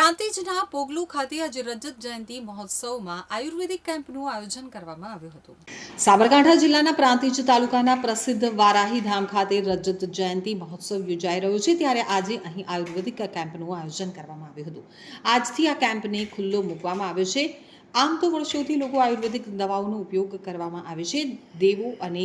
પ્રાંતિજના પોગલુ ખાતે આજે રજત જયંતિ મહોત્સવમાં આયુર્વેદિક કેમ્પનું આયોજન કરવામાં આવ્યું હતું. સાબરકાંઠા જિલ્લાના પ્રાંતિજ તાલુકાના પ્રસિદ્ધ વારાહી ધામ ખાતે રજત જયંતિ મહોત્સવ યોજાઈ રહ્યો છે. ત્યારે આજે અહીં આયુર્વેદિક કેમ્પનું આયોજન કરવામાં આવ્યું હતું. આજથી આ કેમ્પને ખુલ્લો મૂકવામાં આવ્યો છે. આમ તો વર્ષોથી લોકો આયુર્વેદિક દવાઓનો ઉપયોગ કરવામાં આવે છે. દેવો અને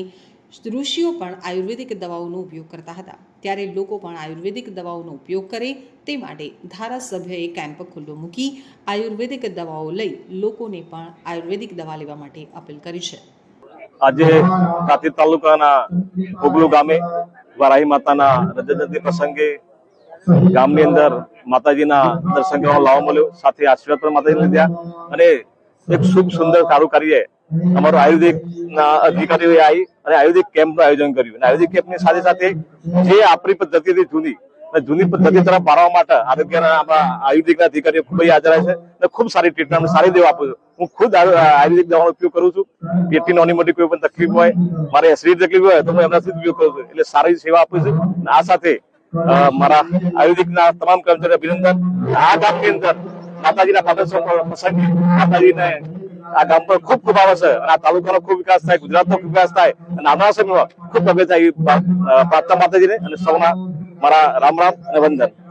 ઋષિઓ પણ આયુર્વેદિક દવાઓનો ઉપયોગ કરતા હતા. ત્યારે લોકો પણ આયુર્વેદિક દવાઓનો ઉપયોગ કરે તે માટે ધારાસભ્યએ કેમ્પ ખુલ્લો મૂકી આયુર્વેદિક દવાઓ લઈ લોકોને પણ આયુર્વેદિક દવા લેવા માટે અપીલ કરી છે. આજે પ્રાંતિજ તાલુકાના ઉગલુ ગામે વરાહી માતાના રજતજયંતિ પ્રસંગે ગામની અંદર માતાજીના દર્શન કરવા લાવવા મળ્યો. સાથે આશીર્વાદ પણ માતાજી લીધા. અને એક શુભ સુંદર સારું કાર્ય અમારો આયુર્વેદિક ના અધિકારીઓએ આવી અને આયુર્વેદિક કેમ્પનું આયોજન કર્યું. અને આયુર્વેદિક કેમ્પની સાથે સાથે જે આપણી પદ્ધતિ હતી જૂની જૂની પદ્ધતિ તરફ મારવા માટે આરોગ્યના આપણા આયુર્વેદિકના અધિકારીઓ ખૂબ હાજર છે અને ખૂબ સારી ટ્રીટમેન્ટ સારી દેવા આપું છું. હું ખુદ આયુર્વેદિક દવાનો ઉપયોગ કરું છું. પેટની નાની મોટી કોઈ પણ તકલીફ હોય, મારે એસિડિટી તકલીફ હોય, તો હું એમનાથી ઉપયોગ કરું છું. એટલે સારી સેવા આપું છું. આ સાથે મારા મારા આયુર્વેદિકના તમામ કર્મચારી અભિનંદન. આ ગામની અંદર માતાજીના પાદર પ્રસંગે માતાજીને આ ગામ પર ખૂબ ખૂબ આવશે અને આ તાલુકાનો ખૂબ વિકાસ થાય ગુજરાતનો ખૂબ વિકાસ થાય. અને આવનારા સમયમાં ખૂબ પ્રા- અ, પ્રાર્થના માતાજીને અને સૌના મારા રામ રામ અને વંદન.